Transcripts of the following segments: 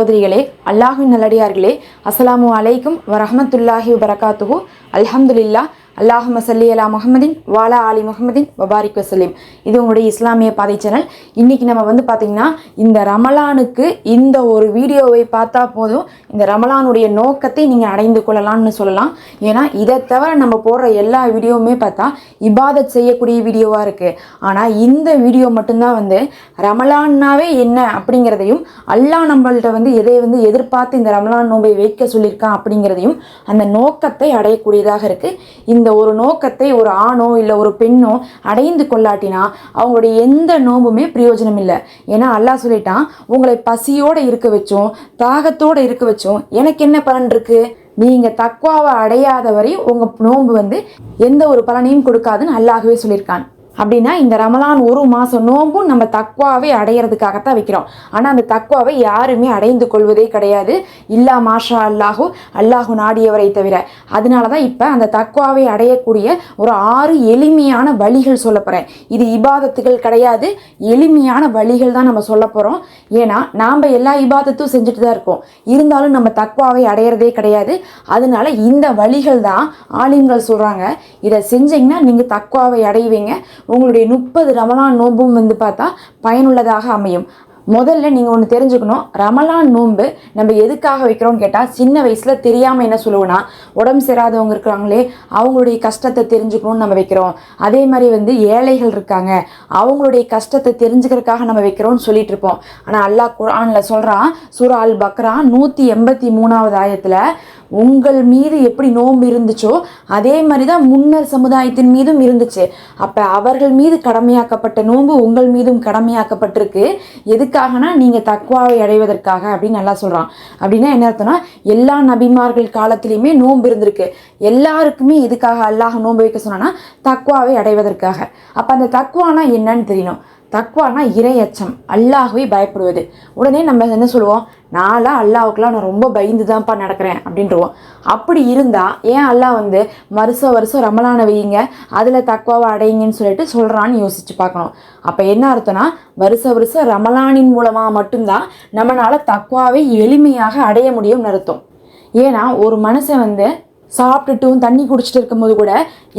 சகோதரிகளே அல்லாஹின் நல்லடியார்களே அஸ்லாம் அலைக்கும் வரஹமத்துல்லாஹி வபரகாத்துஹு. அல்ஹம்துலில்லா அல்லாஹ் மசல்லி அலா முகமதின் வாலா அலி முகமதின் வபாரிக் வசலீம் இது உங்களுடைய இஸ்லாமிய பாதை சேனல் இன்றைக்கி நம்ம வந்து பார்த்திங்கன்னா இந்த ரமலானுக்கு இந்த ஒரு வீடியோவை பார்த்தா போதும் இந்த ரமலானுடைய நோக்கத்தை நீங்கள் அடைந்து கொள்ளலாம்னு சொல்லலாம். ஏன்னா இதை தவிர நம்ம போடுற எல்லா வீடியோவுமே பார்த்தா இபாதத் செய்யக்கூடிய வீடியோவாக இருக்குது ஆனால் இந்த வீடியோ மட்டும்தான் வந்து ரமலான்னாவே என்ன அப்படிங்கிறதையும் அல்லாஹ் நம்மள்கிட்ட வந்து எதை வந்து எதிர்பார்த்து இந்த ரமலான் நோன்பை வைக்க சொல்லியிருக்கான் அப்படிங்கிறதையும் அந்த நோக்கத்தை அடையக்கூடியதாக இருக்குது இந்த ஒரு நோக்கத்தை ஒரு ஆணோ இல்லை ஒரு பெண்ணோ அடைந்து கொள்ளாட்டினா அவங்களுடைய எந்த நோம்புமே பிரயோஜனம் இல்லை. ஏன்னா அல்லாஹ் சொல்லிட்டான் உங்களை பசியோடு இருக்க வச்சோம் தாகத்தோடு இருக்க வச்சோம் எனக்கு என்ன பலன் இருக்குது நீங்கள் தக்குவாவை அடையாத வரை உங்கள் நோன்பு வந்து எந்த ஒரு பலனையும் கொடுக்காதுன்னு அல்லாகவே சொல்லியிருக்கான். அப்படின்னா இந்த ரமலான் ஒரு மாதம் நோம்பும் நம்ம தக்குவாவை அடையிறதுக்காகத்தான் வைக்கிறோம். ஆனால் அந்த தக்குவாவை யாருமே அடைந்து கொள்வதே கிடையாது. இல்லா மாஷா அல்லாஹு அல்லாஹு நாடியவரை தவிர. அதனால தான் இப்போ அந்த தக்குவாவை அடையக்கூடிய ஒரு ஆறு எளிமையான வழிகள் சொல்ல போகிறேன் இது இபாதத்துகள் கிடையாது. எளிமையான வழிகள் தான் நம்ம சொல்ல போகிறோம் ஏன்னா நாம் எல்லா இபாதத்தும் செஞ்சுட்டு தான் இருக்கோம். இருந்தாலும் நம்ம தக்குவாவை அடையிறதே கிடையாது. அதனால இந்த வழிகள் தான் ஆலிம்கள் சொல்கிறாங்க இதை செஞ்சீங்கன்னா நீங்கள் தக்குவாவை அடைவீங்க. உங்களுடைய முப்பது ரமலான் நோன்பும் வந்து பார்த்தா பயனுள்ளதாக அமையும். முதல்ல நீங்கள் ஒன்று தெரிஞ்சுக்கணும். ரமலான் நோன்பு நம்ம எதுக்காக வைக்கிறோம்னு கேட்டால் சின்ன வயசில் தெரியாமல் என்ன சொல்லுவோன்னா உடம்பு சேராதவங்க இருக்கிறாங்களே அவங்களுடைய கஷ்டத்தை தெரிஞ்சுக்கணும்னு நம்ம வைக்கிறோம். அதே மாதிரி வந்து ஏழைகள் இருக்காங்க அவங்களுடைய கஷ்டத்தை தெரிஞ்சுக்கிறதுக்காக நம்ம வைக்கிறோம்னு சொல்லிட்டு இருப்போம். ஆனால் அல்லாஹ் குரானில் சொல்கிறான் சூரா அல் பக்ரா நூற்றி எண்பத்தி மூணாவது ஆயத்தில் உங்கள் மீது எப்படி நோன்பு இருந்துச்சோ அதே மாதிரி தான் முன்னர் சமுதாயத்தின் மீதும் இருந்துச்சு. அப்போ அவர்கள் மீது கடமையாக்கப்பட்ட நோன்பு உங்கள் மீதும் கடமையாக்கப்பட்டிருக்கு. எதுக்காகனா நீங்கள் தக்குவாவை அடைவதற்காக அப்படின்னு நல்லா சொல்கிறான் அப்படின்னா என்ன அர்த்தம்னா எல்லா நபிமார்கள் காலத்திலையுமே நோன்பு இருந்திருக்கு. எல்லாருக்குமே எதுக்காக அல்லாஹ் நோன்பு வைக்க சொன்னான்னா தக்குவாவை அடைவதற்காக. அப்போ அந்த தக்குவானா என்னன்னு தெரியணும். தக்குவானா இரையச்சம். அல்லாஹுவை பயப்படுவது. உடனே நம்ம என்ன சொல்லுவோம்? நான்லாம் அல்லாவுக்குலாம் நான் ரொம்ப பயந்து தான்ப்பா நடக்கிறேன் அப்படின்றவோம். அப்படி இருந்தால் ஏன் அல்லாஹ் வந்து வருஷம் வருஷம் ரமலான வையுங்க அதில் தக்குவாவை அடையுங்கன்னு சொல்லிட்டு சொல்கிறான்னு யோசிச்சு பார்க்கணும். அப்போ என்ன அர்த்தம்னா வருஷ வருஷம் ரமலானின் மூலமாக மட்டும்தான் நம்மளால் தக்குவாவை எளிமையாக அடைய முடியும்னு அர்த்தம். ஏன்னா ஒரு மனுஷன் வந்து சாப்பிட்டுட்டும் தண்ணி குடிச்சிட்டு இருக்கும்போது கூட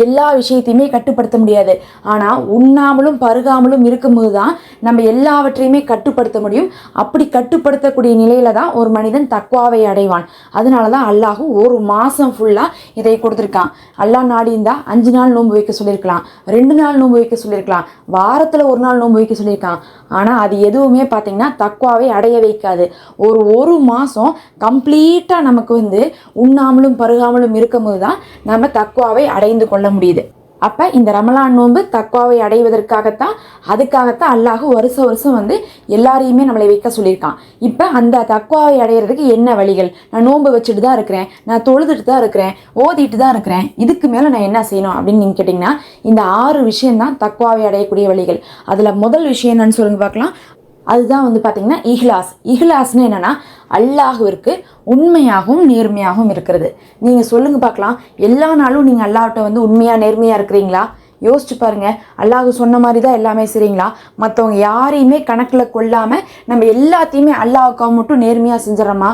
எல்லா விஷயத்தையுமே கட்டுப்படுத்த முடியாது. ஆனால் உண்ணாமலும் பருகாமலும் இருக்கும்போது தான் நம்ம எல்லாவற்றையுமே கட்டுப்படுத்த முடியும். அப்படி கட்டுப்படுத்தக்கூடிய நிலையில தான் ஒரு மனிதன் தக்குவாவை அடைவான். அதனால தான் அல்லாஹும் ஒரு மாதம் ஃபுல்லாக இதை கொடுத்துருக்கான். அல்லாஹ் நாடி இருந்தால் அஞ்சு நாள் நோன்பு வைக்க சொல்லியிருக்கலாம். ரெண்டு நாள் நோன்பு வைக்க சொல்லியிருக்கலாம். வாரத்தில் ஒரு நாள் நோன்பு வைக்க சொல்லியிருக்கான். ஆனால் அது எதுவுமே பார்த்தீங்கன்னா தக்குவாவை அடைய வைக்காது. ஒரு ஒரு மாதம் கம்ப்ளீட்டாக நமக்கு வந்து உண்ணாமலும் பருகாமலும் இருக்கும்போது தான் நம்ம தக்குவாவை அடைந்து கொள்ள முடியுது. அப்போ இந்த ரமலான் நோன்பு தக்குவாவை அடைவதற்காகத்தான் அதுக்காகத்தான் அல்லாஹு வருஷம் வருஷம் வந்து எல்லாரையுமே நம்மளை வைக்க சொல்லியிருக்கான். இப்போ அந்த தக்குவாவை அடையிறதுக்கு என்ன வழிகள்? நான் நோன்பு வச்சுட்டு தான் இருக்கிறேன் நான் தொழுதுட்டு தான் இருக்கிறேன் ஓதிட்டு தான் இருக்கிறேன் இதுக்கு மேலே நான் என்ன செய்யணும் அப்படின்னு நீங்கள் கேட்டிங்கன்னா இந்த ஆறு விஷயம்தான் தக்குவாவை அடையக்கூடிய வழிகள். அதில் முதல் விஷயம் என்னன்னு சொல்லுங்க பார்க்கலாம். அதுதான் வந்து பார்த்திங்கன்னா இஹ்லாஸ். இஹ்லாஸ்னு என்னென்னா அல்லாஹுவிற்கு உண்மையாகவும் நேர்மையாகவும் இருக்கிறது. நீங்கள் சொல்லுங்கள் பார்க்கலாம். எல்லா நாளும் நீங்கள் அல்லாஹ்ட்ட வந்து உண்மையாக நேர்மையாக இருக்கிறீங்களா? யோசிச்சு பாருங்க. அல்லாஹ் சொன்ன மாதிரி தான் எல்லாமே செய்கிறீங்களா மற்றவங்க யாரையுமே கணக்கில் கொள்ளாமல் நம்ம எல்லாத்தையுமே அல்லாஹுக்காக மட்டும் நேர்மையாக செஞ்சிடறோமா?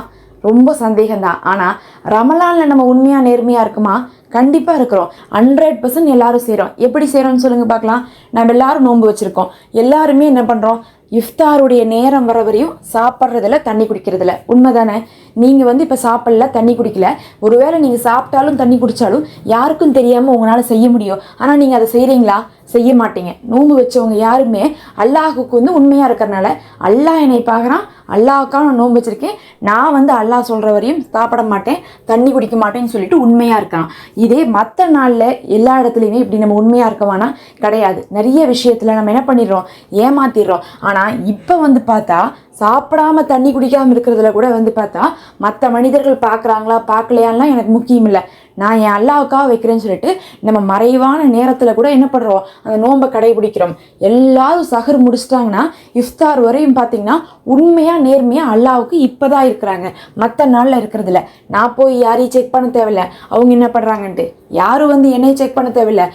ரொம்ப சந்தேகம்தான். ஆனால் ரமலானில் நம்ம உண்மையாக நேர்மையாக இருக்குமா? கண்டிப்பாக இருக்கிறோம். ஹண்ட்ரட் பர்சன்ட் எல்லாரும் செய்கிறோம் எப்படி செய்கிறோம்னு சொல்லுங்கள் பார்க்கலாம். நம்ம எல்லாரும் நோன்பு வச்சுருக்கோம். எல்லாருமே என்ன பண்ணுறோம் இஃப்தாருடைய நேரம் வர வரையும் சாப்பிட்றதில்ல தண்ணி குடிக்கிறதில்ல உண்மை தானே நீங்கள் வந்து இப்போ சாப்பிடல தண்ணி குடிக்கல. ஒருவேளை நீங்கள் சாப்பிட்டாலும் தண்ணி குடித்தாலும் யாருக்கும் தெரியாமல் உங்களால் செய்ய முடியும். ஆனால் நீங்கள் அதை செய்கிறீங்களா செய்ய மாட்டீங்க. நோன்பு வச்சவங்க யாருமே அல்லாஹுக்கு வந்து உண்மையாக இருக்கிறனால அல்லாஹ் என்னை பார்க்குறான் அல்லாஹுக்காக நான் நோன்பு வச்சுருக்கேன். நான் வந்து அல்லாஹ் சொல்கிற வரையும் சாப்பிட மாட்டேன் தண்ணி குடிக்க மாட்டேன்னு சொல்லிட்டு உண்மையாக இருக்கான் இதே மற்ற நாளில் எல்லா இடத்துலையுமே இப்படி நம்ம உண்மையாக இருக்கவானா கிடையாது. நிறைய விஷயத்தில் நம்ம என்ன பண்ணிடுறோம்? ஏமாத்திடுறோம். ஆனால் இப்போ வந்து பார்த்தா சாப்பிடாம தண்ணி குடிக்காமல் இருக்கிறதுல கூட வந்து பார்த்தா மற்ற மனிதர்கள் பார்க்குறாங்களா பார்க்கலையான்லாம் எனக்கு முக்கியம் இல்லை. நான் என் அல்லாவுக்காக வைக்கிறேன்னு சொல்லிட்டு நம்ம மறைவான நேரத்தில் கூட என்ன பண்ணுறோம் அந்த நோன்பை கடைபிடிக்கிறோம். எல்லாரும் சஹர் முடிச்சிட்டாங்கன்னா இஃப்தார் வரையும் பார்த்தீங்கன்னா உண்மையாக நேர்மையாக அல்லாவுக்கு இப்போ தான் இருக்கிறாங்க. மற்ற நாளில் இருக்கிறதில்ல நான் போய் யாரையும் செக் பண்ண தேவையில்ல. அவங்க என்ன பண்ணுறாங்கன்ட்டு யாரும் வந்து என்னையும் செக் பண்ண தேவையில்ல.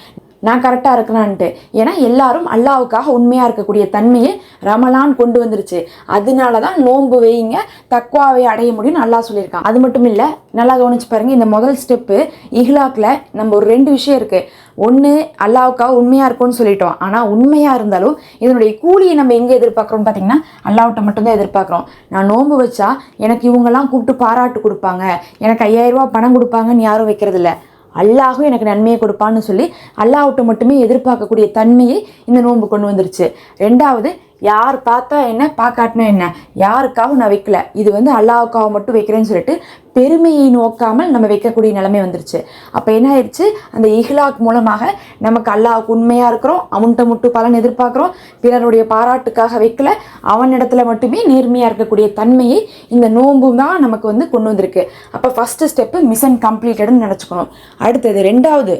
நான் கரெக்டாக இருக்கிறான்ட்டு. ஏன்னா எல்லாரும் அல்லாவுக்காக உண்மையாக இருக்கக்கூடிய தன்மையை ரமலான் கொண்டு வந்துருச்சு. அதனால தான் நோன்பு வைங்க தக்குவாவை அடைய முடியும்னு நல்லா சொல்லியிருக்கான். அது மட்டும் இல்லை நல்லா கவனிச்சு பாருங்கள் இந்த முதல் ஸ்டெப்பு இஹ்லாக்கில் நம்ம ஒரு ரெண்டு விஷயம் இருக்குது ஒன்று அல்லாவுக்காக உண்மையாக இருக்கும்னு சொல்லிட்டோம். ஆனால் உண்மையாக இருந்தாலும் இதனுடைய கூலியை நம்ம எங்கே எதிர்பார்க்குறோம்னு பார்த்தீங்கன்னா அல்லாவிட்ட மட்டும்தான் எதிர்பார்க்குறோம். நான் நோன்பு வச்சா எனக்கு இவங்கெல்லாம் கூப்பிட்டு பாராட்டு கொடுப்பாங்க. எனக்கு ஐயாயிரம் பணம் கொடுப்பாங்கன்னு யாரும் வைக்கிறதில்ல. அல்லாஹும் எனக்கு நன்மையை கொடுப்பான்னு சொல்லி அல்லாஹ்விட்ட மட்டுமே எதிர்பார்க்கக்கூடிய தன்மையை இந்த நோன்பு கொண்டு வந்துருச்சு. ரெண்டாவது யார் பார்த்தா என்ன பார்க்காட்டினா என்ன? யாருக்காகவும் நான் வைக்கல. இது வந்து அல்லாவுக்காக மட்டும் வைக்கிறேன்னு சொல்லிட்டு பெருமையை நோக்காமல் நம்ம வைக்கக்கூடிய நிலைமை வந்துருச்சு. அப்போ என்ன ஆயிடுச்சு? அந்த இஹ்லாக் மூலமாக நமக்கு அல்லாவுக்கு உண்மையாக இருக்கிறோம் அவன்கிட்ட மட்டும் பலன் எதிர்பார்க்குறோம் பிறருடைய பாராட்டுக்காக வைக்கல அவனிடத்துல மட்டுமே நேர்மையாக இருக்கக்கூடிய தன்மையை இந்த நோன்பு தான் நமக்கு வந்து கொண்டு வந்திருக்கு. அப்போ ஃபஸ்ட்டு ஸ்டெப்பு மிஷன் கம்ப்ளீட்டட்னு நினச்சிக்கணும். அடுத்தது ரெண்டாவது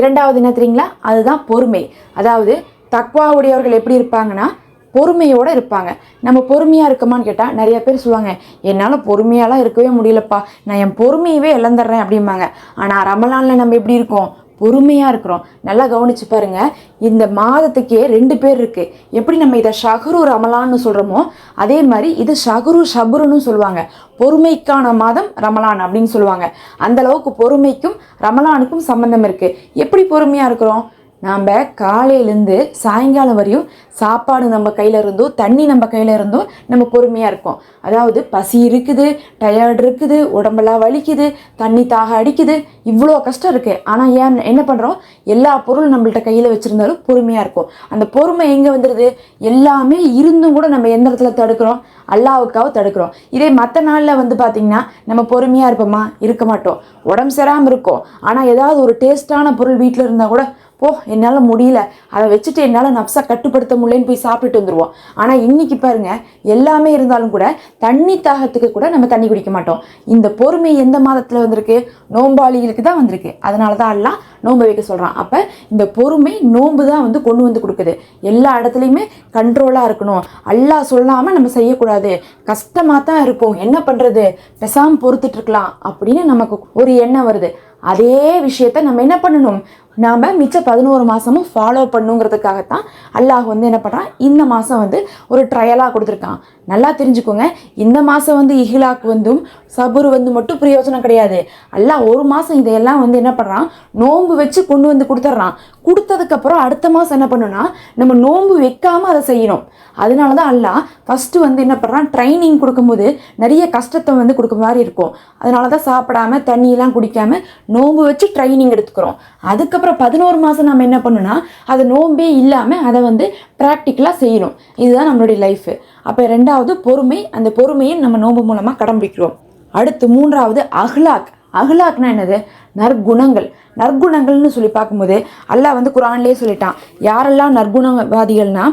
இரண்டாவது என்ன தெரியுங்களா? அதுதான் பொறுமை. அதாவது தக்வா உடையவர்கள் எப்படி இருப்பாங்கன்னா பொறுமையோடு இருப்பாங்க. நம்ம பொறுமையாக இருக்கமான்னு கேட்டால் நிறைய பேர் சொல்லுவாங்க என்னால் பொறுமையாலாம் இருக்கவே முடியலப்பா. நான் என் பொறுமையவே இழந்துடுறேன் அப்படிம்பாங்க. ஆனால் ரமலானில் நம்ம எப்படி இருக்கோம்? பொறுமையாக இருக்கிறோம். நல்லா கவனிச்சு பாருங்க. இந்த மாதத்துக்கே ரெண்டு பேர் இருக்குது எப்படி நம்ம இதை ஷஹரு ரமலான்னு சொல்கிறோமோ அதே மாதிரி இது ஷஹரு ஷபுருன்னு சொல்லுவாங்க. பொறுமைக்கான மாதம் ரமலான் அப்படின்னு சொல்லுவாங்க. அந்த அளவுக்கு பொறுமைக்கும் ரமலானுக்கும் சம்மந்தம் இருக்குது எப்படி பொறுமையாக இருக்கிறோம்? நாம் காலையிலேருந்து சாயங்காலம் வரையும் சாப்பாடு நம்ம கையில் இருந்தோ தண்ணி நம்ம கையில் இருந்தோ நம்ம பொறுமையாக இருக்கோம். அதாவது பசி இருக்குது டயர்டு இருக்குது உடம்பெல்லாம் வலிக்குது தண்ணி தாக அடிக்குது இவ்வளோ கஷ்டம் இருக்குது ஆனால் ஏன் என்ன பண்ணுறோம் எல்லா பொருளும் நம்மள்ட்ட கையில் வச்சுருந்தாலும் பொறுமையாக இருக்கும். அந்த பொறுமை எங்கே வந்துடுது எல்லாமே இருந்தும் கூட நம்ம எந்த இடத்துல தடுக்கிறோம்? அல்லாவுக்காக தடுக்கிறோம். இதே மற்ற நாளில் வந்து பார்த்திங்கன்னா நம்ம பொறுமையாக இருப்போமா? இருக்க மாட்டோம். உடம்பு சராமல் இருக்கும். ஆனால் ஏதாவது ஒரு டேஸ்ட்டான பொருள் வீட்டில் இருந்தால் கூட ஓ என்னால் முடியல. அதை வச்சுட்டு என்னால் நப்சா கட்டுப்படுத்த முடியலன்னு போய் சாப்பிட்டுட்டு வந்துடுவோம் ஆனால் இன்னைக்கு பாருங்கள் எல்லாமே இருந்தாலும் கூட தண்ணி தாகத்துக்கு கூட நம்ம தண்ணி குடிக்க மாட்டோம். இந்த பொறுமை எந்த மாதத்தில் வந்திருக்கு? நோம்பாளிகளுக்கு தான் வந்திருக்கு. அதனால தான் எல்லாம் நோன்பு வைக்க சொல்கிறான் அப்போ இந்த பொறுமை நோன்பு தான் வந்து கொண்டு வந்து கொடுக்குது. எல்லா இடத்துலையுமே கண்ட்ரோலாக இருக்கணும். அல்லாஹ் சொல்லாமல் நம்ம செய்யக்கூடாது. கஷ்டமாக தான் இருப்போம். என்ன பண்ணுறது பெசாமல் பொறுத்துட்ருக்கலாம் அப்படின்னு நமக்கு ஒரு எண்ணம் வருது. அதே விஷயத்த நம்ம என்ன பண்ணணும்? நாம் மிச்ச பதினோரு மாதமும் ஃபாலோ பண்ணுங்கிறதுக்காகத்தான் அல்லாஹ் வந்து என்ன பண்ணுறான் இந்த மாதம் வந்து ஒரு ட்ரையலாக கொடுத்துருக்கான். நல்லா தெரிஞ்சுக்கோங்க. இந்த மாதம் வந்து இஹிலாக்கு வந்தும் சபுர் வந்து மட்டும் பிரயோஜனம் கிடையாது. அல்லாஹ் ஒரு மாதம் இதையெல்லாம் வந்து என்ன பண்ணுறான் நோன்பு வச்சு கொண்டு வந்து கொடுத்துட்றான். கொடுத்ததுக்கப்புறம் அடுத்த மாதம் என்ன பண்ணுன்னா நம்ம நோன்பு வைக்காமல் அதை செய்யணும். அதனால தான் அல்லா ஃபஸ்ட்டு வந்து என்ன பண்ணுறான் ட்ரைனிங் கொடுக்கும்போது நிறைய கஷ்டத்தை வந்து கொடுக்க மாதிரி இருக்கும். அதனால தான் சாப்பிடாம தண்ணியெல்லாம் குடிக்காமல் நோன்பு வச்சு ட்ரைனிங் எடுத்துக்கிறோம். அதுக்கப்புறம் பதினோரு மாதம் நம்ம என்ன பண்ணுன்னா அது நோன்பே இல்லாமல் அதை வந்து ப்ராக்டிக்கலாக செய்யணும். இதுதான் நம்மளுடைய லைஃபு அப்போ ரெண்டாவது பொறுமை அந்த பொறுமையை நம்ம நோன்பு மூலமாக கடைபிடிக்கிறோம். அடுத்து மூன்றாவது அஹ்லாக். அஹ்லாக்னா என்னது? நற்குணங்கள். நற்குணங்கள்னு சொல்லி பார்க்கும்போது அல்லாஹ் வந்து குரான்லேயே சொல்லிட்டான். யாரெல்லாம் நற்குணவாதிகள்னா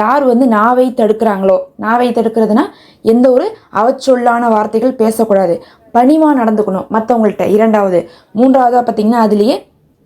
யார் வந்து நாவை தடுக்கிறாங்களோ நாவை தடுக்கிறதுனா எந்த ஒரு அவச்சொல்லான வார்த்தைகள் பேசக்கூடாது. பணிவாக நடந்துக்கணும் மற்றவங்கள்ட்ட இரண்டாவது. மூன்றாவதாக பார்த்தீங்கன்னா அதுலேயே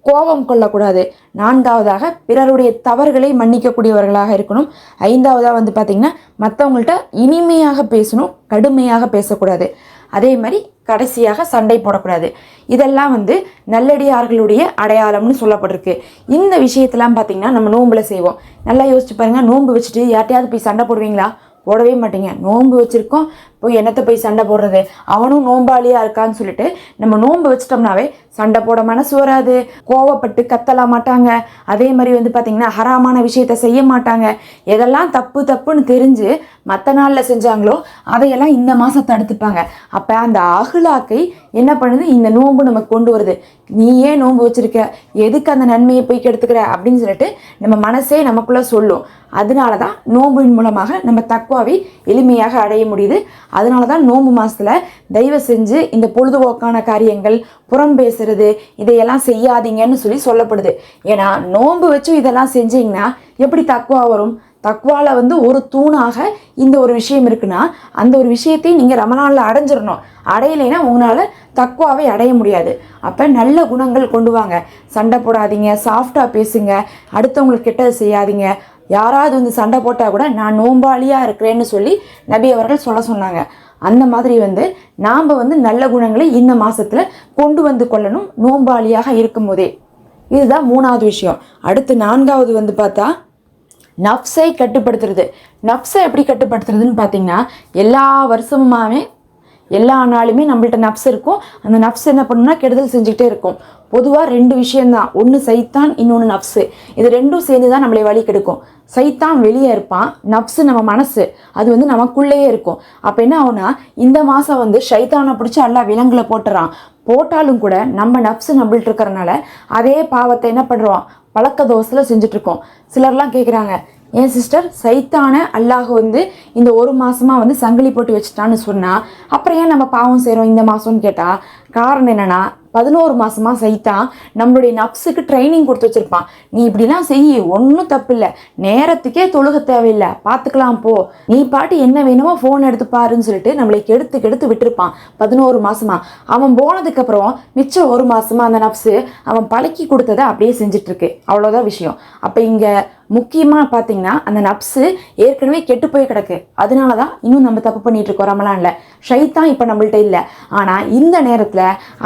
கோபம் கொள்ளக்கூடாது. நான்காவதாக பிறருடைய தவறுகளை மன்னிக்கக்கூடியவர்களாக இருக்கணும். ஐந்தாவதாக வந்து பார்த்திங்கன்னா மற்றவங்கள்ட்ட இனிமையாக பேசணும் கடுமையாக பேசக்கூடாது. அதே மாதிரி கடைசியாக சண்டை போடக்கூடாது. இதெல்லாம் வந்து நல்லடியார்களுடைய அடையாளம்னு சொல்லப்பட்டிருக்கு. இந்த விஷயத்தெல்லாம் பார்த்திங்கன்னா நம்ம நோம்பில் செய்வோம். நல்லா யோசிச்சு பாருங்கள் நோன்பு வச்சுட்டு யார்ட்டையாவது போய் சண்டை போடுவீங்களா? போடவே மாட்டீங்க. நோன்பு வச்சுருக்கோம் போய் என்னத்தை போய் சண்டை போடுறது? அவனும் நோம்பாளியாக இருக்கான்னு சொல்லிட்டு நம்ம நோன்பு வச்சிட்டோம்னாவே சண்டை போட மனசு வராது. கோவப்பட்டு கத்தலாம் மாட்டாங்க. அதே மாதிரி வந்து பார்த்திங்கன்னா ஹராமான விஷயத்த செய்ய மாட்டாங்க. எதெல்லாம் தப்பு தப்புன்னு தெரிஞ்சு மற்ற நாளில் செஞ்சாங்களோ அதையெல்லாம் இந்த மாதம் தடுத்துப்பாங்க. அப்போ அந்த அகுலாக்கை என்ன பண்ணுது? இந்த நோன்பு நமக்கு கொண்டு வருது. நீ ஏன் நோன்பு வச்சிருக்க? எதுக்கு அந்த நன்மையை போய் கெடுத்துக்கிற? அப்படின்னு சொல்லிட்டு நம்ம மனசே நமக்குள்ளே சொல்லும். அதனால தான் நோம்பின் மூலமாக நம்ம தக்குவாவை எளிமையாக அடைய முடியுது. அதனால தான் நோம்பு மாதத்தில் தயவு செஞ்சு இந்த பொழுதுபோக்கான காரியங்கள் புறம் பேசுறது இதையெல்லாம் செய்யாதீங்கன்னு சொல்லி சொல்லப்படுது. ஏன்னா நோன்பு வச்சு இதெல்லாம் செஞ்சீங்கன்னா எப்படி தக்குவா வரும்? தக்வால வந்து ஒரு தூணாக இந்த ஒரு விஷயம் இருக்குன்னா அந்த ஒரு விஷயத்தையும் நீங்கள் ரமணானில் அடைஞ்சிடணும் அடையலைன்னா உங்களால் தக்குவாவை அடைய முடியாது. அப்போ நல்ல குணங்கள் கொண்டு வாங்க. சண்டை போடாதீங்க சாஃப்டாக பேசுங்க அடுத்தவங்களுக்கு கெட்டது செய்யாதீங்க. யாராவது வந்து சண்டை போட்டால் கூட நான் நோம்பாளியாக இருக்கிறேன்னு சொல்லி நபி அவர்கள் சொல்ல சொன்னாங்க. அந்த மாதிரி வந்து நாம் வந்து நல்ல குணங்களை இந்த மாதத்தில் கொண்டு வந்து கொள்ளணும் நோம்பாளியாக இருக்கும்போதே இதுதான் மூணாவது விஷயம். அடுத்து நான்காவது வந்து பார்த்தா நப்ஸை கட்டுப்படுத்துறது. நப்ஸை எப்படி கட்டுப்படுத்துறதுன்னு பார்த்தீங்கன்னா எல்லா வருஷமுமாவே எல்லா நாளுமே நம்மள்ட்ட நப்ஸ் இருக்கும். அந்த நப்ஸ் என்ன பண்ணுன்னா கெடுதல் செஞ்சுக்கிட்டே இருக்கும். பொதுவாக ரெண்டு விஷயம்தான். ஒன்று சைத்தான் இன்னொன்று நப்ஸு இது ரெண்டும் சேர்ந்து தான் நம்மளை வழி கெடுக்கும். சைத்தான் வெளியே இருப்பான் நப்ஸு நம்ம மனசு அது வந்து நமக்குள்ளேயே இருக்கும். அப்போ என்ன ஆகுனா இந்த மாதம் வந்து சைத்தானை பிடிச்சி எல்லா விலங்குல போட்டுறான். போட்டாலும் கூட நம்ம நப்ஸு நம்மள்ட்ட இருக்கிறனால அதே பாவத்தை என்ன பண்ணுறோம் பழக்க தோசையில் செஞ்சுட்ருக்கோம் சிலர்லாம் கேட்குறாங்க என் சிஸ்டர் சைத்தான அல்லாஹ் வந்து இந்த ஒரு மாதமாக வந்து சங்கிலி போட்டு வச்சுட்டான்னு சொன்னால் அப்புறம் ஏன் நம்ம பாவம் செய்கிறோம் இந்த மாதம்னு கேட்டால் காரணம் என்னன்னா பதினோரு மாதமாக சைத்தான் நம்மளுடைய நப்ஸுக்கு ட்ரைனிங் கொடுத்து வச்சிருப்பான். நீ இப்படிலாம் செய் ஒன்றும் தப்பு இல்லை நேரத்துக்கே தொழுக தேவையில்லை. பார்த்துக்கலாம் போ. நீ பாட்டு என்ன வேணுமோ ஃபோன் எடுத்து பாருன்னு சொல்லிட்டு நம்மளை கெடுத்து கெடுத்து விட்டுருப்பான் பதினோரு மாதமாக அவன் போனதுக்கப்புறம் மிச்சம் ஒரு மாதமாக அந்த நப்ஸு அவன் பழக்கி கொடுத்ததை அப்படியே செஞ்சிட்ருக்கு. அவ்வளோதான் விஷயம். அப்போ இங்கே முக்கியமாக பார்த்தீங்கன்னா அந்த நப்ஸு ஏற்கனவே கெட்டு போய் கிடக்கு. அதனால தான் இன்னும் நம்ம தப்பு பண்ணிகிட்டு இருக்கோம் ரமலான்ல. ஷைத்தான் இப்போ நம்மள்ட்ட இல்லை. ஆனால் இந்த நேரத்தில்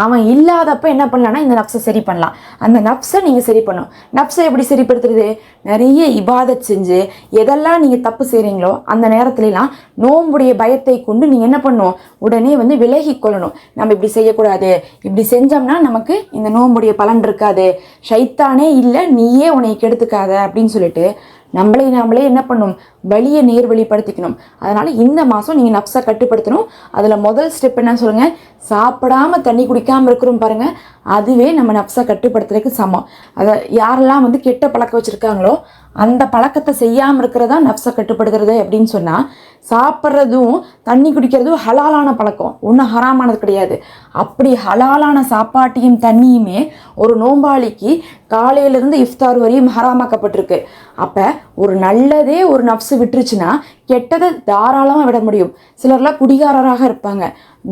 அவன் இல்லாதப்போ என்ன பண்ணலாம்னா இந்த நப்ஸை சரி பண்ணலாம். அந்த நப்ஸை நீங்கள் சரி பண்ணும் நப்ஸை எப்படி சரிப்படுத்துறது? நிறைய இபாதத் செஞ்சு எதெல்லாம் நீங்கள் தப்பு செய்கிறீங்களோ அந்த நேரத்துலலாம் நோம்புடைய பயத்தை கொண்டு நீங்கள் என்ன பண்ணும்? உடனே வந்து விலகி கொள்ளணும். நம்ம இப்படி செய்யக்கூடாது. இப்படி செஞ்சோம்னா நமக்கு இந்த நோம்புடைய பலன் இருக்காது. ஷைத்தானே இல்லை நீயே உன்னை கெடுத்துக்காத அப்படின்னு சொல்லிட்டு நம்மளே நாமளே என்ன பண்ணும்? வழியை நேர்வழிப்படுத்திக்கணும். அதனால் இந்த மாதம் நீங்கள் நப்ஸை கட்டுப்படுத்தணும். அதில் முதல் ஸ்டெப் என்ன சொல்லுங்கள் சாப்பிடாம தண்ணி குடிக்காமல் இருக்கிறோம் பாருங்கள் அதுவே நம்ம நப்ஸை கட்டுப்படுத்துறதுக்கு சமம். அதை யாரெல்லாம் வந்து கெட்ட பழக்கம் வச்சுருக்காங்களோ அந்த பழக்கத்தை செய்யாமல் இருக்கிறதா நஃப்ஸை கட்டுப்படுகிறது அப்படின்னு சொன்னால் சாப்பிட்றதும் தண்ணி குடிக்கிறதும் ஹலாலான பழக்கம். ஒன்றும் ஹராமானது கிடையாது. அப்படி ஹலாலான சாப்பாட்டையும் தண்ணியுமே ஒரு நோம்பாளிக்கு காலையிலேருந்து இஃப்தார் வரையும் ஹராமாக்கப்பட்டிருக்கு. அப்போ ஒரு நல்லதே ஒரு நஃப்ஸு விட்டுருச்சுன்னா கெட்டதை தாராளமாக விட முடியும். சிலர்லாம் குடிகாரராக இருப்பாங்க.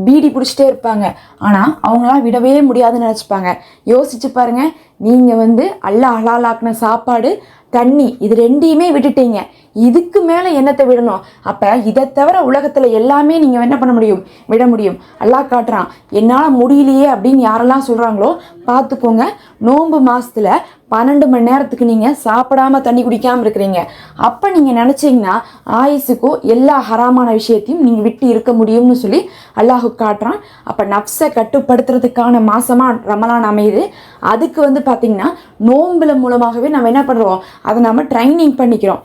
பீடி பிடிச்சிட்டே இருப்பாங்க. ஆனால் அவங்களாம் விடவே முடியாதுன்னு நினச்சிப்பாங்க. யோசிச்சு பாருங்க நீங்கள் வந்து அல்ல ஹலாலாக்குன சாப்பாடு தண்ணி இது ரெண்டையுமே விட்டுட்டீங்க. இதுக்கு மேலே என்னத்தை விடணும்? அப்போ இதை தவிர உலகத்தில் எல்லாமே நீங்கள் என்ன பண்ண முடியும்? விட முடியும். அல்லாஹ் காட்டுறான் என்னால் முடியலையே அப்படின்னு யாரெல்லாம் சொல்கிறாங்களோ பார்த்துக்கோங்க. நோன்பு மாசத்துல பன்னெண்டு மணி நேரத்துக்கு நீங்கள் சாப்பிடாம தண்ணி குடிக்காமல் இருக்கிறீங்க. அப்போ நீங்கள் நினச்சிங்கன்னா ஆயுசுக்கோ எல்லா ஹராமான விஷயத்தையும் நீங்கள் விட்டு இருக்க முடியும்னு சொல்லி அல்லாஹு காட்டுறான். அப்போ நப்ஸை கட்டுப்படுத்துறதுக்கான மாசமாக ரமலான் அமையுது. அதுக்கு வந்து பார்த்திங்கன்னா நோன்புல மூலமாகவே நம்ம என்ன பண்ணுறோம் அதை நம்ம ட்ரைனிங் பண்ணிக்கிறோம்.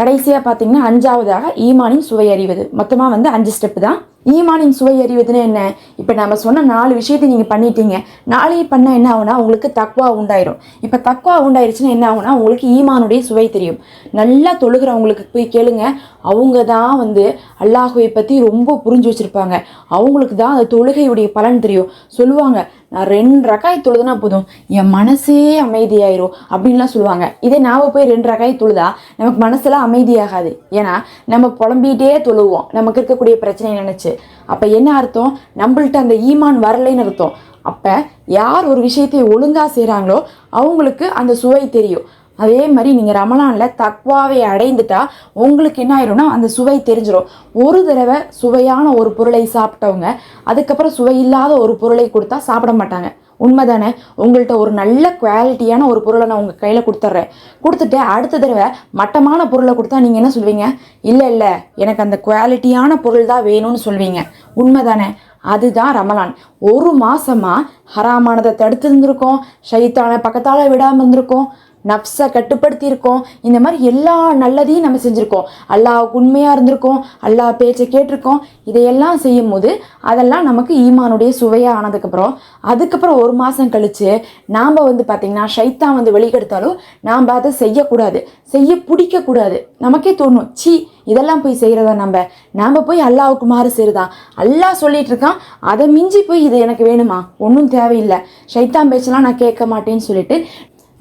கடைசியாக பார்த்தீங்கன்னா அஞ்சாவதாக ஈமானின் சுவை அறிவது. மொத்தமாக வந்து அஞ்சு ஸ்டெப்பு தான். ஈமானின் சுவை அறிவதுன்னு என்ன? இப்போ நம்ம சொன்ன நாலு விஷயத்தை நீங்கள் பண்ணிட்டீங்க. நாளைக்கு பண்ணால் என்ன ஆகுனா உங்களுக்கு தக்வா உண்டாயிரும். இப்போ தக்வா உண்டாயிருச்சுன்னா என்ன ஆகுனா உங்களுக்கு ஈமானுடைய சுவை தெரியும். நல்லா தொழுகிறவங்களுக்கு போய் கேளுங்க. அவங்க தான் வந்து அல்லாஹுவை பற்றி ரொம்ப புரிஞ்சு வச்சுருப்பாங்க. அவங்களுக்கு தான் அந்த தொழுகையுடைய பலன் தெரியும். சொல்லுவாங்க நான் ரெண்டு ரக்காய் தொழுதுனா போதும். என் மனசே அமைதியாயிரும் அப்படின்லாம் சொல்லுவாங்க. இதே நாம் போய் ரெண்டு ரக்காய் தொழுதா நமக்கு மனசெல்லாம் அமைதியாகாது. ஏன்னா நம்ம புலம்பிகிட்டே தொழுவோம். நமக்கு இருக்கக்கூடிய பிரச்சனையை நினச்சி. அப்போ என்ன அர்த்தம்? நம்மள்ட்ட அந்த ஈமான் வரலைன்னு அர்த்தம். அப்போ யார் ஒரு விஷயத்தை ஒழுங்காக செய்கிறாங்களோ அவங்களுக்கு அந்த சுவை தெரியும். அதே மாதிரி நீங்கள் ரமலானில் தக்வாவை அடைந்துட்டா உங்களுக்கு என்ன ஆயிரும்னா அந்த சுவை தெரிஞ்சிடும் ஒரு தடவை சுவையான ஒரு பொருளை சாப்பிட்டவங்க அதுக்கப்புறம் சுவையில்லாத ஒரு பொருளை கொடுத்தா சாப்பிட மாட்டாங்க. உண்மைதானே? உங்கள்கிட்ட ஒரு நல்ல குவாலிட்டியான ஒரு பொருளை நான் உங்கள் கையில் கொடுத்துட்றேன் கொடுத்துட்டு அடுத்த தடவை மட்டமான பொருளை கொடுத்தா நீங்கள் என்ன சொல்வீங்க? இல்லை இல்லை எனக்கு அந்த குவாலிட்டியான பொருள் தான் வேணும்னு சொல்வீங்க. உண்மைதானே? அதுதான் ரமலான். ஒரு மாதமாக ஹராமானதை தடுத்து இருந்திருக்கோம் ஷைத்தான பக்கத்தால் விடாமல் இருந்திருக்கோம். நப்ஸை கட்டுப்படுத்தியிருக்கோம். இந்த மாதிரி எல்லா நல்லதையும் நம்ம செஞ்சுருக்கோம். அல்லாவுக்கு உண்மையாக இருந்திருக்கோம். அல்லாஹ் பேச்சை கேட்டிருக்கோம். இதையெல்லாம் செய்யும் போது அதெல்லாம் நமக்கு ஈமானுடைய சுவையாக ஆனதுக்கப்புறம் அதுக்கப்புறம் ஒரு மாதம் கழித்து நாம் வந்து பார்த்திங்கன்னா ஷைத்தான் வந்து வெளிக்கெடுத்தாலும் நாம் அதை செய்யக்கூடாது. செய்ய பிடிக்கக்கூடாது. நமக்கே தோணும் சி இதெல்லாம் போய் செய்கிறதா நம்ம? நாம் போய் அல்லாவுக்கு மாறு செய்கிறதா அல்லாஹ் சொல்லிட்டு இருக்கான் அதை மிஞ்சி போய் இது எனக்கு வேணுமா? ஒன்றும் தேவையில்லை. ஷைத்தான் பேச்செல்லாம் நான் கேட்க மாட்டேன்னு சொல்லிட்டு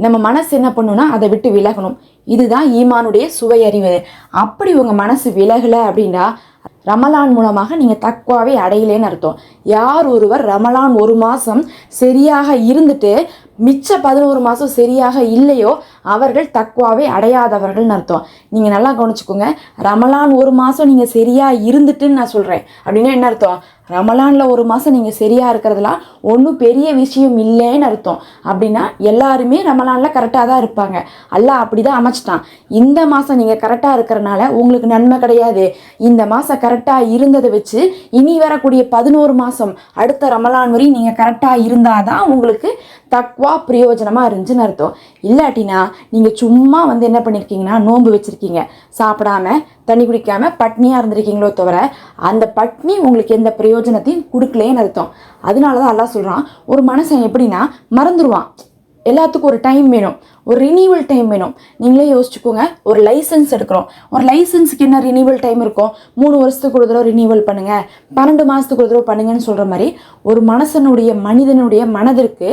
நம்ம மனசு என்ன பண்ணுன்னா அதை விட்டு விலகணும். இதுதான் ஈமானுடைய சுவை அறிவு அப்படி உங்கள் மனசு விலகலை அப்படின்னா ரமலான் மூலமாக நீங்கள் தக்குவாவே அடையலேன்னு அர்த்தம். யார் ஒருவர் ரமலான் ஒரு மாதம் சரியாக இருந்துட்டு மிச்ச பதினோரு மாதம் சரியாக இல்லையோ அவர்கள் தக்குவாவை அடையாதவர்கள்னு அர்த்தம். நீங்கள் நல்லா கவனிச்சுக்கோங்க. ரமலான் ஒரு மாதம் நீங்கள் சரியாக இருந்துட்டுன்னு நான் சொல்கிறேன் அப்படின்னா என்ன அர்த்தம்? ரமலானில் ஒரு மாதம் நீங்கள் சரியாக இருக்கிறதுலாம் ஒன்றும் பெரிய விஷயம் இல்லைன்னு அர்த்தம். அப்படின்னா எல்லாருமே ரமலானில் கரெக்டாக தான் இருப்பாங்க. அல்ல அப்படி தான் அமைச்சிட்டான். இந்த மாதம் நீங்கள் கரெக்டாக இருக்கிறனால உங்களுக்கு நன்மை கிடையாது. இந்த மாதம் கரெக்டாக இருந்ததை வச்சு இனி வரக்கூடிய பதினோரு மாதம் அடுத்த ரமலான் வரையும் நீங்கள் கரெக்டாக இருந்தால் தான் உங்களுக்கு தக்வா பிரயோஜனமாக இருந்துச்சுன்னு அர்த்தம். இல்லாட்டினா நீங்கள் சும்மா வந்து என்ன பண்ணியிருக்கீங்கன்னா நோன்பு வச்சுருக்கீங்க. சாப்பிடாம தண்ணி குடிக்காம பட்னியாக இருந்திருக்கீங்களோ தவிர அந்த பட்னி உங்களுக்கு எந்த பிரயோஜனத்தையும் கொடுக்கலேன்னு அர்த்தம். அதனால தான் எல்லாம் சொல்கிறான் ஒரு மனுஷன் எப்படின்னா மறந்துடுவான் எல்லாத்துக்கும் ஒரு டைம் வேணும். ஒரு ரினியூவல் டைம் வேணும். நீங்களே யோசிச்சுக்கோங்க ஒரு லைசன்ஸ் எடுக்கிறோம். ஒரு லைசன்ஸுக்கு என்ன ரினியூவல் டைம் இருக்கும் மூணு வருஷத்துக்கு ஒரு தடவை ரினியூவல் பண்ணுங்கள் பன்னெண்டு மாதத்துக்கு ஒரு தடவை பண்ணுங்கன்னு சொல்கிற மாதிரி ஒரு மனசனுடைய மனிதனுடைய மனதிற்கு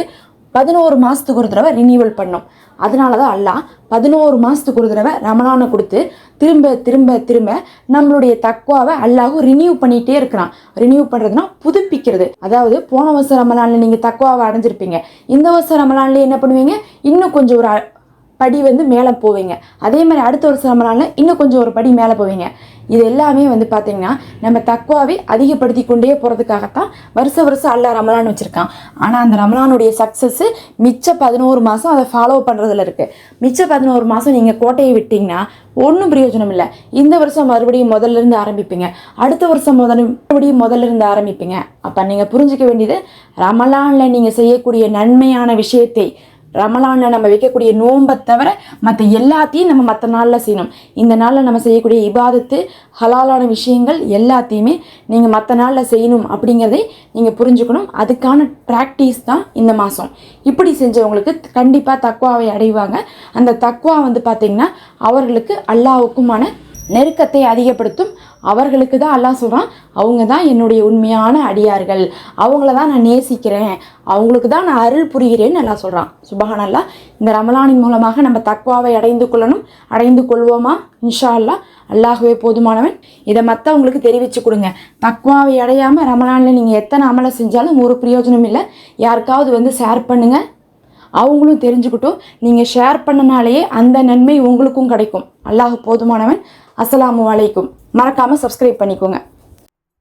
பதினோரு மாதத்துக்கு ஒரு தடவை ரினியூவல் பண்ணும். அதனால தான் அல்லாஹ் பதினோரு மாதத்துக்கு ஒரு தடவை ரமலானை கொடுத்து திரும்ப திரும்ப திரும்ப நம்மளுடைய தக்குவாவை அல்லாஹும் ரினியூ பண்ணிகிட்டே இருக்கிறான். ரினியூ பண்ணுறதுனா புதுப்பிக்கிறது. அதாவது போன வருஷம் ரமலானில் நீங்கள் தக்குவாவை அடைஞ்சிருப்பீங்க. இந்த வருஷம் ரமலான்லேயே என்ன பண்ணுவீங்க? இன்னும் கொஞ்சம் ஒரு படி வந்து மேலே போவீங்க. அதே மாதிரி அடுத்த வருஷம் ரமலானில் இன்னும் கொஞ்சம் ஒரு படி மேலே போவீங்க. இது எல்லாமே வந்து பார்த்தீங்கன்னா நம்ம தக்குவாவை அதிகப்படுத்தி கொண்டே போகிறதுக்காகத்தான் வருஷ வருஷம் அல்லா ரமலான் வச்சுருக்கான். ஆனால் அந்த ரமலானுடைய சக்ஸஸ்ஸு மிச்ச பதினோரு மாதம் அதை ஃபாலோ பண்ணுறதுல இருக்குது மிச்ச பதினோரு மாதம் நீங்கள் கோட்டையை விட்டிங்கன்னா ஒன்றும் பிரயோஜனம் இல்லை. இந்த வருஷம் மறுபடியும் முதல்ல இருந்து ஆரம்பிப்பீங்க. அடுத்த வருஷம் முதல் மறுபடியும் முதல்ல இருந்து ஆரம்பிப்பீங்க. அப்போ நீங்கள் புரிஞ்சுக்க வேண்டியது ரமலானில் நீங்கள் செய்யக்கூடிய நன்மையான விஷயத்தை ரமலானில் நம்ம வைக்கக்கூடிய நோன்பை தவிர மற்ற எல்லாத்தையும் நம்ம மற்ற நாளில் செய்யணும். இந்த நாளில் நம்ம செய்யக்கூடிய இபாதத்து ஹலாலான விஷயங்கள் எல்லாத்தையுமே நீங்கள் மற்ற நாளில் செய்யணும் அப்படிங்கிறதை நீங்கள் புரிஞ்சுக்கணும். அதுக்கான ப்ராக்டிஸ் தான் இந்த மாதம் இப்படி செஞ்சவங்களுக்கு கண்டிப்பாக தக்குவாவை அடைவாங்க. அந்த தக்குவா வந்து பார்த்திங்கன்னா அவர்களுக்கு அல்லாவுக்குமான நெருக்கத்தை அதிகப்படுத்தும். அவர்களுக்கு தான் அல்லாஹ் சொல்கிறான் அவங்க தான் என்னுடைய உண்மையான அடியார்கள். அவங்கள தான் நான் நேசிக்கிறேன். அவங்களுக்கு தான் நான் அருள் புரிகிறேன்னு நல்லா சொல்கிறான் சுபஹான் அல்லா இந்த ரமலானின் மூலமாக நம்ம தக்வாவை அடைந்து கொள்ளணும். அடைந்து கொள்வோமா? இன்ஷா அல்லாஹ் அல்லாகவே போதுமானவன். இதை மற்றவங்களுக்கு தெரிவித்து கொடுங்க. தக்வாவை அடையாமல் ரமலானில் நீங்கள் எத்தனை அமலை செஞ்சாலும் ஒரு பிரயோஜனம் இல்லை. யாருக்காவது வந்து ஷேர் பண்ணுங்கள் அவங்களும் தெரிஞ்சுக்கிட்டும். நீங்கள் ஷேர் பண்ணனாலேயே அந்த நன்மை உங்களுக்கும் கிடைக்கும். அல்லாஹ் போதுமானவன். அஸ்ஸலாமு வலைக்கும் மறக்காமல் சப்ஸ்கிரைப் பண்ணிக்கோங்க.